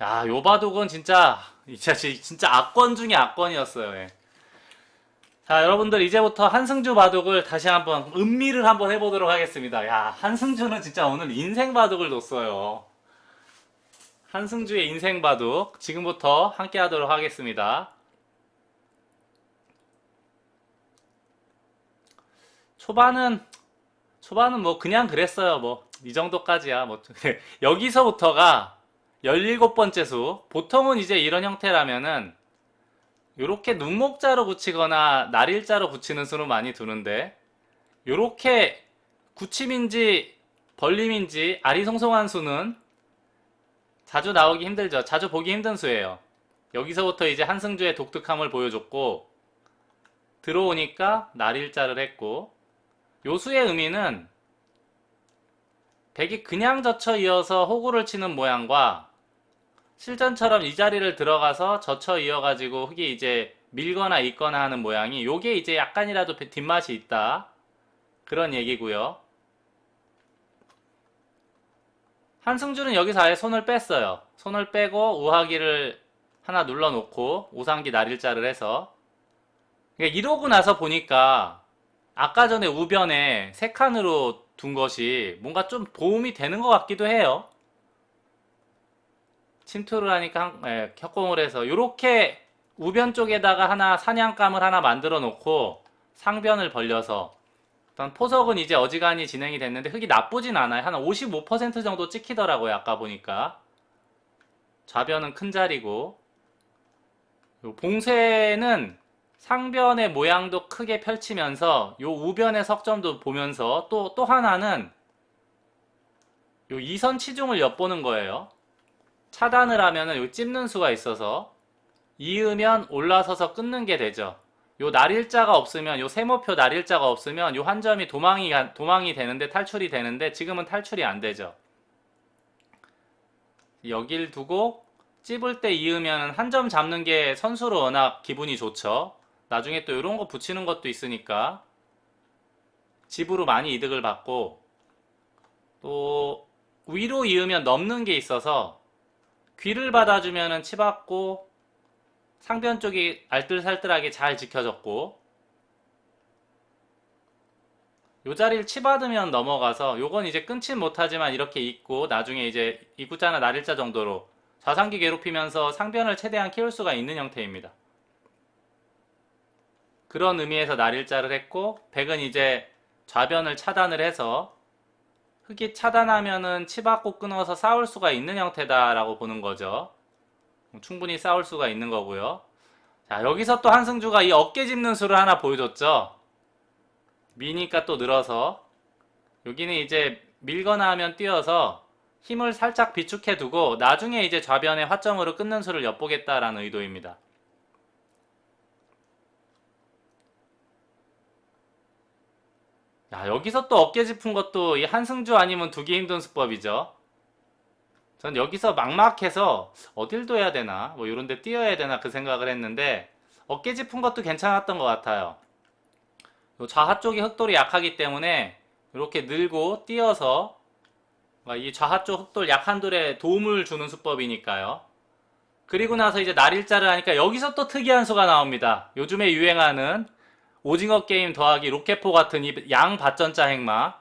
야, 요 바둑은 진짜, 진짜, 진짜 악권 중에 악권이었어요. 예. 자, 여러분들 이제부터 한승주 바둑을 다시 한번 음미를 한번 해보도록 하겠습니다. 야, 한승주는 진짜 오늘 인생 바둑을 뒀어요. 한승주의 인생 바둑 지금부터 함께 하도록 하겠습니다. 초반은 초반은 뭐 그냥 그랬어요. 뭐 이 정도까지야. 뭐 여기서부터가 17번째 수. 보통은 이제 이런 형태라면은 요렇게 눈목자로 붙이거나 날일자로 붙이는 수는 많이 두는데 요렇게 굳힘인지 벌림인지 아리송송한 수는 자주 나오기 힘들죠. 자주 보기 힘든 수예요. 여기서부터 이제 한승주의 독특함을 보여줬고 들어오니까 날일자를 했고 요 수의 의미는 백이 그냥 젖혀 이어서 호구를 치는 모양과 실전처럼 이 자리를 들어가서 젖혀 이어가지고 흙이 이제 밀거나 있거나 하는 모양이 요게 이제 약간이라도 뒷맛이 있다. 그런 얘기고요. 한승주는 여기서 아예 손을 뺐어요. 손을 빼고 우하기를 하나 눌러놓고 우상기 날일자를 해서 그러니까 이러고 나서 보니까 아까 전에 우변에 세 칸으로 둔 것이 뭔가 좀 도움이 되는 것 같기도 해요. 침투를 하니까 한- 예, 협공을 해서 이렇게 우변 쪽에다가 하나 사냥감을 하나 만들어 놓고 상변을 벌려서 일단 포석은 이제 어지간히 진행이 됐는데 흙이 나쁘진 않아요. 한 55% 정도 찍히더라고요. 아까 보니까 좌변은 큰 자리고 요 봉쇄는 상변의 모양도 크게 펼치면서 요 우변의 석점도 보면서 또 또 하나는 요 이선 치중을 엿보는 거예요. 차단을 하면은 요 찝는 수가 있어서 이으면 올라서서 끊는 게 되죠. 요 날일자가 없으면 요 세모표 날일자가 없으면 요 한 점이 도망이 가- 도망이 되는데 탈출이 되는데 지금은 탈출이 안 되죠. 여길 두고 찝을 때 이으면 한 점 잡는 게 선수로 워낙 기분이 좋죠. 나중에 또 이런 거 붙이는 것도 있으니까 집으로 많이 이득을 받고 또 위로 이으면 넘는 게 있어서 귀를 받아주면은 치받고 상변 쪽이 알뜰살뜰하게 잘 지켜졌고 요 자리를 치받으면 넘어가서 요건 이제 끊진 못하지만 이렇게 있고 나중에 이제 이구자나 날일자 정도로 좌상기 괴롭히면서 상변을 최대한 키울 수가 있는 형태입니다. 그런 의미에서 날일자를 했고 백은 이제 좌변을 차단을 해서 흙이 차단하면은 치받고 끊어서 싸울 수가 있는 형태다라고 보는 거죠. 충분히 싸울 수가 있는 거고요. 자, 여기서 또 한승주가 이 어깨 짚는 수를 하나 보여줬죠. 미니까 또 늘어서 여기는 이제 밀거나 하면 뛰어서 힘을 살짝 비축해 두고 나중에 이제 좌변에 화점으로 끊는 수를 엿보겠다라는 의도입니다. 야, 여기서 또 어깨 짚은 것도 이 한승주 아니면 두기 힘든 수법이죠. 전 여기서 막막해서 어딜 둬야 되나, 뭐 이런 데 뛰어야 되나 그 생각을 했는데 어깨 짚은 것도 괜찮았던 것 같아요. 요 좌하 쪽이 흑돌이 약하기 때문에 이렇게 늘고 뛰어서 이 좌하 쪽 흑돌 약한 돌에 도움을 주는 수법이니까요. 그리고 나서 이제 날일자를 하니까 여기서 또 특이한 수가 나옵니다. 요즘에 유행하는 오징어 게임 더하기 로켓포 같은 이양 받전자 행마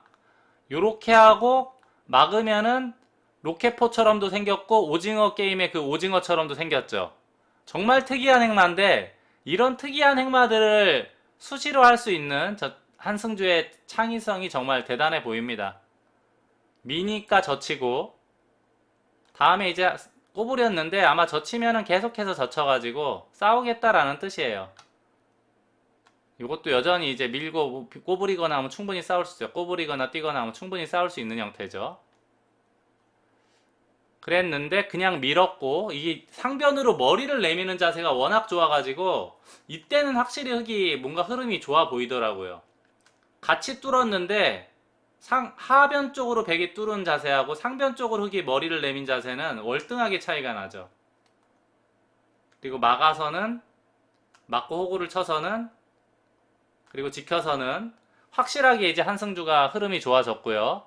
요렇게 하고 막으면은 로켓포처럼도 생겼고 오징어 게임의 그 오징어처럼도 생겼죠. 정말 특이한 행마인데 이런 특이한 행마들을 수시로 할 수 있는 저 한승주의 창의성이 정말 대단해 보입니다. 미니까 젖히고 다음에 이제 꼬부렸는데 아마 젖히면은 계속해서 젖혀가지고 싸우겠다라는 뜻이에요. 이것도 여전히 이제 밀고 꼬부리거나 하면 충분히 싸울 수 있어요. 꼬부리거나 뛰거나 하면 충분히 싸울 수 있는 형태죠. 그랬는데 그냥 밀었고 이게 상변으로 머리를 내미는 자세가 워낙 좋아가지고 이때는 확실히 흙이 뭔가 흐름이 좋아 보이더라고요. 같이 뚫었는데 상 하변 쪽으로 백이 뚫은 자세하고 상변 쪽으로 흙이 머리를 내민 자세는 월등하게 차이가 나죠. 그리고 막아서는 막고 호구를 쳐서는 그리고 지켜서는 확실하게 이제 한승주가 흐름이 좋아졌고요.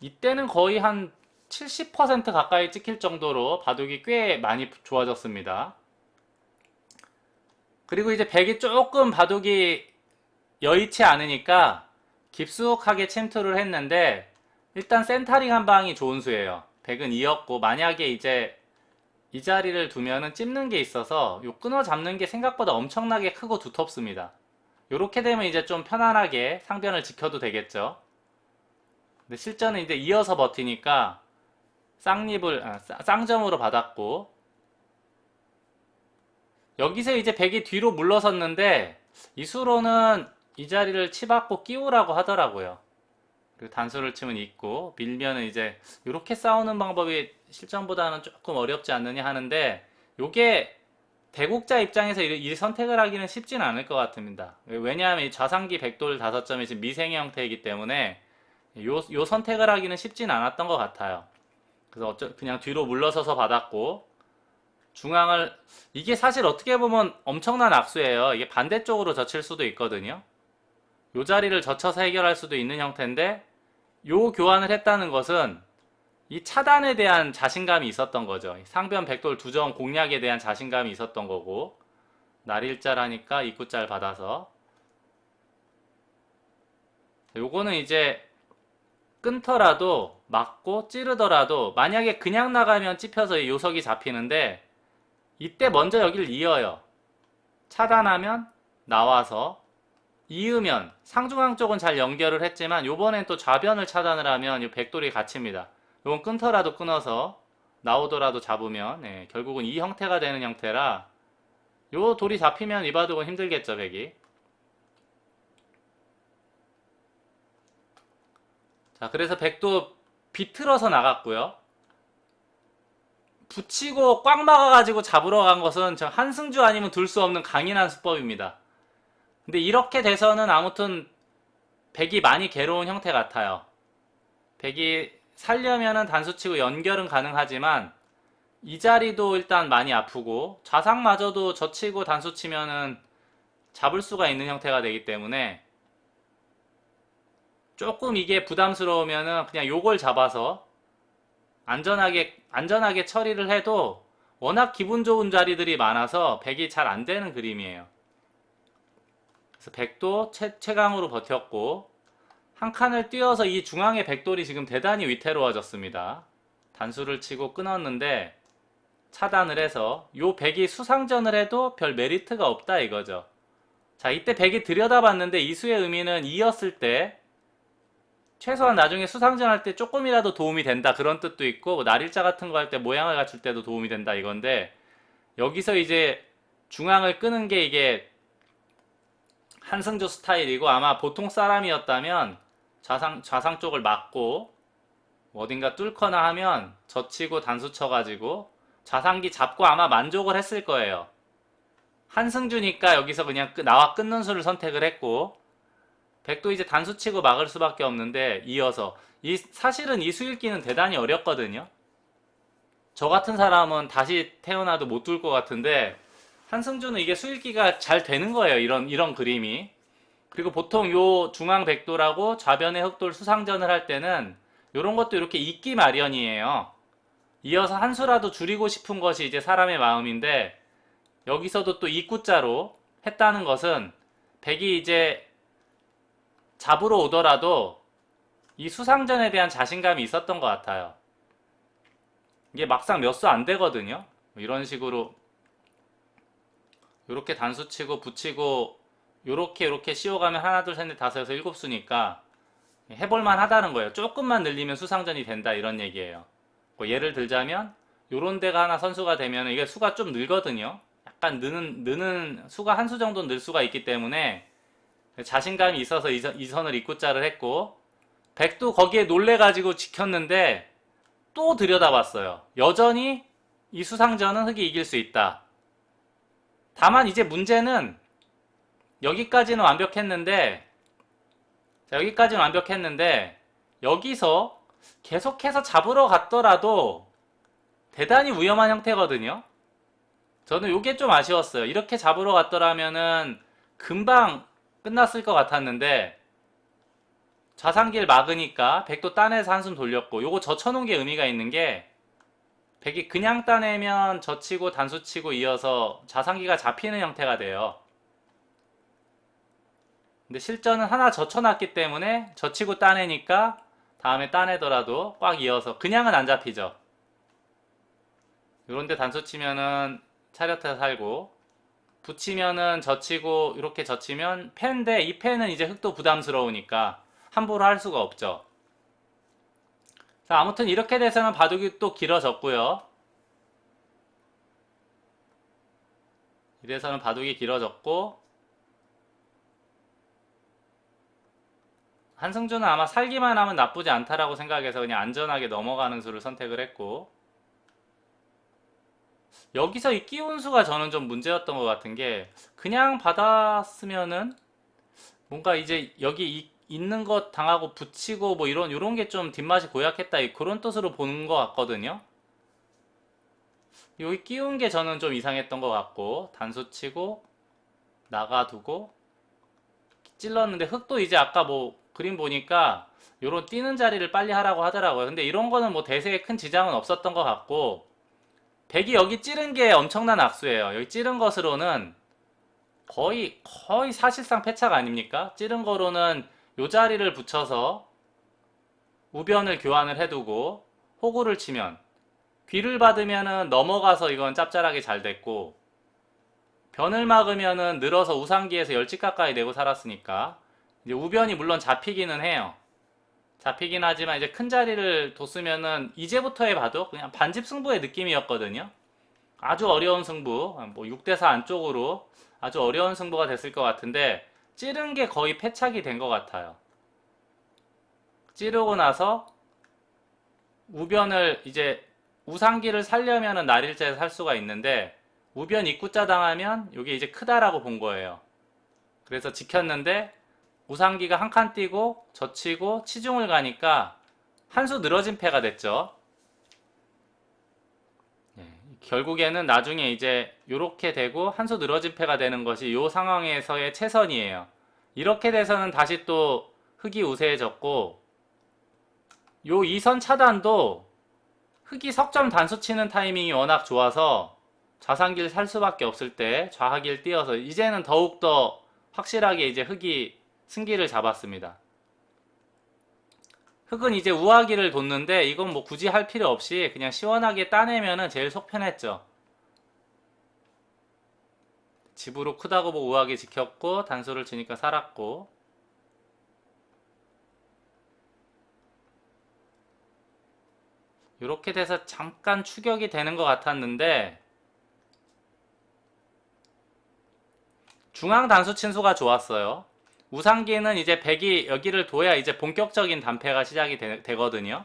이때는 거의 한 70% 가까이 찍힐 정도로 바둑이 꽤 많이 좋아졌습니다. 그리고 이제 백이 조금 바둑이 여의치 않으니까 깊숙하게 침투를 했는데 일단 센터링 한 방이 좋은 수예요. 백은 이었고 만약에 이제 이 자리를 두면은 찝는 게 있어서 요 끊어 잡는 게 생각보다 엄청나게 크고 두텁습니다. 요렇게 되면 이제 좀 편안하게 상변을 지켜도 되겠죠. 근데 실전은 이제 이어서 버티니까 쌍립을 아, 쌍- 쌍점으로 받았고 여기서 이제 백이 뒤로 물러섰는데 이수로는 이 자리를 치받고 끼우라고 하더라고요. 그리고 단수를 치면 있고 밀면은 이제 이렇게 싸우는 방법이 실전보다는 조금 어렵지 않느냐 하는데 요게 대국자 입장에서 이, 이 선택을 하기는 쉽진 않을 것 같습니다. 왜냐하면 이 좌상기 백돌 다섯 점이 지금 미생의 형태이기 때문에 요, 요 선택을 하기는 쉽진 않았던 것 같아요. 그래서 어쩌, 그냥 뒤로 물러서서 받았고 중앙을 이게 사실 어떻게 보면 엄청난 악수예요. 이게 반대쪽으로 젖힐 수도 있거든요. 요 자리를 젖혀서 해결할 수도 있는 형태인데 요 교환을 했다는 것은 이 차단에 대한 자신감이 있었던 거죠. 상변 백돌 두점 공략에 대한 자신감이 있었던 거고 날일자라니까 입구짤 받아서 요거는 이제 끊더라도 맞고 찌르더라도 만약에 그냥 나가면 찝혀서 이 요석이 잡히는데 이때 먼저 여기를 이어요. 차단하면 나와서 이으면 상중앙 쪽은 잘 연결을 했지만 요번엔 또 좌변을 차단을 하면 이 백돌이 갇힙니다. 요건 끊더라도 끊어서 나오더라도 잡으면 예, 결국은 이 형태가 되는 형태라 요 돌이 잡히면 이 바둑은 힘들겠죠 백이. 자 그래서 백도 비틀어서 나갔고요. 붙이고 꽉 막아가지고 잡으러 간 것은 저 한승주 아니면 둘 수 없는 강인한 수법입니다. 근데 이렇게 돼서는 아무튼 백이 많이 괴로운 형태 같아요. 백이 살려면은 단수치고 연결은 가능하지만 이 자리도 일단 많이 아프고 좌상마저도 젖히고 단수치면은 잡을 수가 있는 형태가 되기 때문에 조금 이게 부담스러우면은 그냥 요걸 잡아서 안전하게 안전하게 처리를 해도 워낙 기분 좋은 자리들이 많아서 백이 잘 안 되는 그림이에요. 백도 최, 최강으로 버텼고 한 칸을 띄어서 이 중앙의 백돌이 지금 대단히 위태로워졌습니다. 단수를 치고 끊었는데 차단을 해서 요 백이 수상전을 해도 별 메리트가 없다 이거죠. 자 이때 백이 들여다봤는데 이수의 의미는 이었을 때 최소한 나중에 수상전 할 때 조금이라도 도움이 된다 그런 뜻도 있고 뭐 날일자 같은 거 할 때 모양을 갖출 때도 도움이 된다 이건데 여기서 이제 중앙을 끄는 게 이게 한승조 스타일이고 아마 보통 사람이었다면 좌상 좌상 쪽을 막고 어딘가 뚫거나 하면 젖히고 단수 쳐가지고 좌상기 잡고 아마 만족을 했을 거예요. 한승주니까 여기서 그냥 끄- 나와 끊는 수를 선택을 했고 백도 이제 단수 치고 막을 수밖에 없는데 이어서 이 사실은 이 수일기는 대단히 어렵거든요. 저 같은 사람은 다시 태어나도 못 뚫을 것 같은데 한승주는 이게 수일기가 잘 되는 거예요. 이런 이런 그림이. 그리고 보통 요 중앙 백돌하고 좌변의 흑돌 수상전을 할 때는 요런 것도 이렇게 있기 마련이에요. 이어서 한 수라도 줄이고 싶은 것이 이제 사람의 마음인데 여기서도 또 입구자로 했다는 것은 백이 이제 잡으러 오더라도 이 수상전에 대한 자신감이 있었던 것 같아요. 이게 막상 몇 수 안 되거든요. 이런 식으로 요렇게 단수 치고 붙이고 요렇게 요렇게 씌워가면 하나 둘 셋 넷 다섯 여섯 일곱 수니까 해볼만 하다는 거예요. 조금만 늘리면 수상전이 된다 이런 얘기예요. 뭐 예를 들자면 요런 데가 하나 선수가 되면 이게 수가 좀 늘거든요. 약간 느는 느는 수가 한 수 정도 늘 수가 있기 때문에 자신감이 있어서 이, 선- 이 선을 입구자를 했고 백도 거기에 놀래가지고 지켰는데 또 들여다봤어요. 여전히 이 수상전은 흑이 이길 수 있다. 다만 이제 문제는 여기까지는 완벽했는데 자, 여기까지는 완벽했는데 여기서 계속해서 잡으러 갔더라도 대단히 위험한 형태거든요. 저는 이게 좀 아쉬웠어요. 이렇게 잡으러 갔더라면은 금방 끝났을 것 같았는데 좌상길 막으니까 백도 따내서 한숨 돌렸고 요거 젖혀놓은 게 의미가 있는 게 백이 그냥 따내면 젖히고 단수치고 이어서 좌상기가 잡히는 형태가 돼요. 근데 실전은 하나 젖혀놨기 때문에 젖히고 따내니까 다음에 따내더라도 꽉 이어서 그냥은 안 잡히죠. 요런데 단수 치면은 차렷해 살고 붙이면은 젖히고 이렇게 젖히면 패인데 이 패는 이제 흙도 부담스러우니까 함부로 할 수가 없죠. 자, 아무튼 이렇게 돼서는 바둑이 또 길어졌고요. 이래서는 바둑이 길어졌고 한승준은 아마 살기만 하면 나쁘지 않다라고 생각해서 그냥 안전하게 넘어가는 수를 선택을 했고 여기서 이 끼운 수가 저는 좀 문제였던 것 같은 게 그냥 받았으면은 뭔가 이제 여기 이- 있는 것 당하고 붙이고 뭐 이런 이런 게 좀 뒷맛이 고약했다 이 그런 뜻으로 보는 것 같거든요. 여기 끼운 게 저는 좀 이상했던 것 같고 단수 치고 나가두고 찔렀는데 흙도 이제 아까 뭐 그림 보니까 요런 뛰는 자리를 빨리 하라고 하더라고요. 근데 이런 거는 뭐 대세에 큰 지장은 없었던 것 같고 백이 여기 찌른 게 엄청난 악수예요. 여기 찌른 것으로는 거의 거의 사실상 패착 아닙니까? 찌른 거로는 요 자리를 붙여서 우변을 교환을 해두고 호구를 치면 귀를 받으면은 넘어가서 이건 짭짤하게 잘 됐고 변을 막으면은 늘어서 우상기에서 열지 가까이 내고 살았으니까 이제 우변이 물론 잡히기는 해요. 잡히긴 하지만 이제 큰 자리를 뒀으면은 이제부터의 봐도 그냥 반집 승부의 느낌이었거든요. 아주 어려운 승부, 뭐 6대4 안쪽으로 아주 어려운 승부가 됐을 것 같은데 찌른 게 거의 패착이 된 것 같아요. 찌르고 나서 우변을 이제 우상기를 살려면은 날일자에 살 수가 있는데 우변 입구자 당하면 이게 이제 크다라고 본 거예요. 그래서 지켰는데 우상기가 한 칸 뛰고 젖히고 치중을 가니까 한 수 늘어진 패가 됐죠. 예, 결국에는 나중에 이제 이렇게 되고 한 수 늘어진 패가 되는 것이 이 상황에서의 최선이에요. 이렇게 돼서는 다시 또 흙이 우세해졌고 요 이선 차단도 흙이 석점 단수 치는 타이밍이 워낙 좋아서 좌상길 살 수밖에 없을 때 좌하길 띄어서 이제는 더욱더 확실하게 이제 흙이 승기를 잡았습니다. 흙은 이제 우하기를 뒀는데 이건 뭐 굳이 할 필요 없이 그냥 시원하게 따내면은 제일 속 편했죠. 집으로 크다고 보고 우하게 지켰고 단수를 치니까 살았고 이렇게 돼서 잠깐 추격이 되는 것 같았는데 중앙 단수 친수가 좋았어요. 우상기는 이제 백이 여기를 둬야 이제 본격적인 단패가 시작이 되, 거든요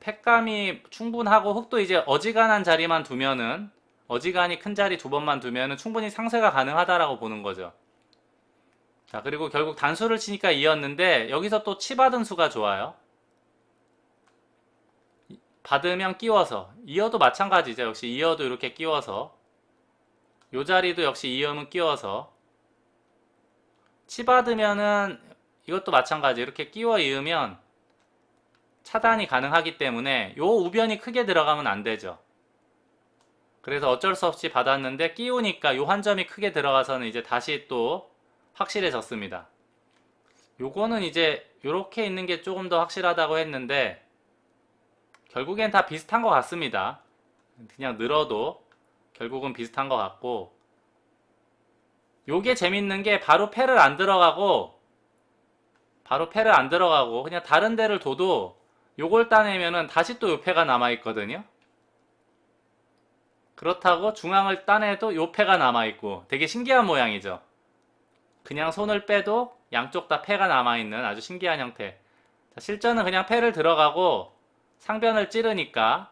팩감이 충분하고 흙도 이제 어지간한 자리만 두면은 어지간히 큰 자리 두 번만 두면은 충분히 상쇄가 가능하다라고 보는 거죠. 자, 그리고 결국 단수를 치니까 이었는데 여기서 또 치받은 수가 좋아요. 받으면 끼워서 이어도 마찬가지죠. 역시 이어도 이렇게 끼워서 요 자리도 역시 이어는 끼워서 치받으면은 이것도 마찬가지 이렇게 끼워 이으면 차단이 가능하기 때문에 요 우변이 크게 들어가면 안 되죠. 그래서 어쩔 수 없이 받았는데 끼우니까 요 한 점이 크게 들어가서는 이제 다시 또 확실해졌습니다. 요거는 이제 요렇게 있는 게 조금 더 확실하다고 했는데 결국엔 다 비슷한 것 같습니다. 그냥 늘어도 결국은 비슷한 것 같고 요게 재밌는 게 바로 패를 안 들어가고 바로 패를 안 들어가고 그냥 다른 데를 둬도 요걸 따내면은 다시 또 요 패가 남아 있거든요. 그렇다고 중앙을 따내도 요 패가 남아 있고 되게 신기한 모양이죠. 그냥 손을 빼도 양쪽 다 패가 남아 있는 아주 신기한 형태. 자, 실전은 그냥 패를 들어가고 상변을 찌르니까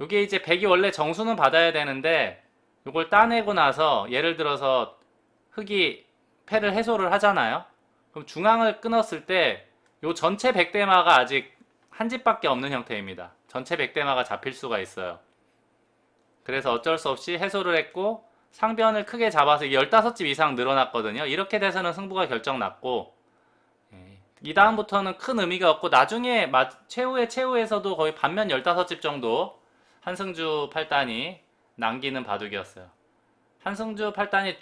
요게 이제 백이 원래 정수는 받아야 되는데 요걸 따내고 나서 예를 들어서 흙이 패를 해소를 하잖아요. 그럼 중앙을 끊었을 때요 전체 백대마가 아직 한 집밖에 없는 형태입니다. 전체 백대마가 잡힐 수가 있어요. 그래서 어쩔 수 없이 해소를 했고 상변을 크게 잡아서 15집 이상 늘어났거든요. 이렇게 돼서는 승부가 결정 났고 예, 이 다음부터는 큰 의미가 없고 나중에 마- 최후의 최후에서도 거의 반면 15집 정도 한승주 팔단이 남기는 바둑이었어요. 한승주 팔단이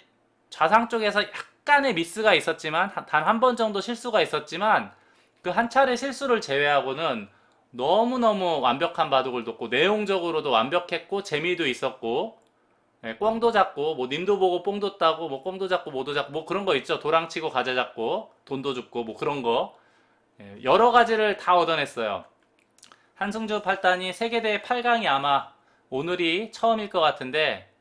좌상 쪽에서 약간의 미스가 있었지만 단 한 번 정도 실수가 있었지만 그 한 차례 실수를 제외하고는 너무너무 완벽한 바둑을 뒀고 내용적으로도 완벽했고 재미도 있었고 예, 꽝도 잡고 뭐 님도 보고 뽕도 따고 뭐 꽝도 잡고 뭐도 잡고 뭐 그런 거 있죠. 도랑 치고 과자 잡고 돈도 줍고 뭐 그런 거. 예, 여러 가지를 다 얻어냈어요. 한승주 팔단이 세계대회 8강이 아마 오늘이 처음일 것 같은데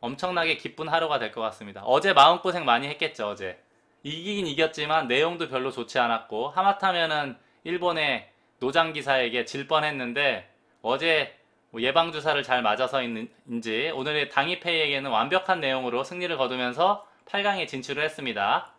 엄청나게 기쁜 하루가 될 것 같습니다 어제 마음고생 많이 했겠죠 어제 이기긴 이겼지만 내용도 별로 좋지 않았고 하마터면은 일본의 노장 기사에게 질 뻔했는데 어제 뭐 예방 주사를 잘 맞아서인지 오늘의 당이페이에게는 완벽한 내용으로 승리를 거두면서 8강에 진출을 했습니다.